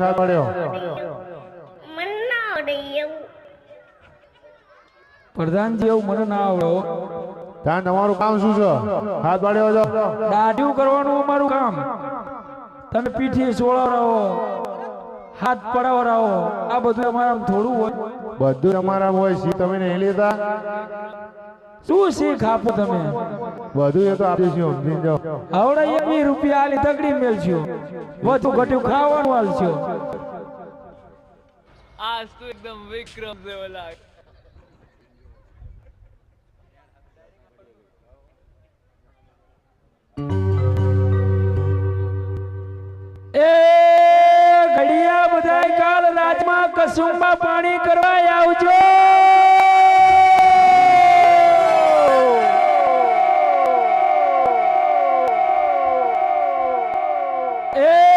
સાથ પડ્યો મને ના આવડે પ્રધાનજી એવું મને ના આવડો ત્યાં તમારું કામ શું છે? હાથ પાડ્યો છો દાઢિયું કરવાનું અમારું કામ. તમે પીઠી સોળાવરાવો હાથ પડાવરાવો આ બધું અમારા થોડું હોય. બધું અમારા હોય સી તમે નહીં લેતા? શું શીખ આપો તમે? બધું એ તો આપીશું સમજી જાઓ. આવડે એ બી રૂપિયા આલી તગડી મેલશું વધુ ઘટ્યું ખાવાનું આલશું આજ તો એકદમ વિક્રમ જેવો લાગે એ ઘડિયા બધાય કાલ રાજમાં કસુંબા પાણી કરવા આવજો. 에.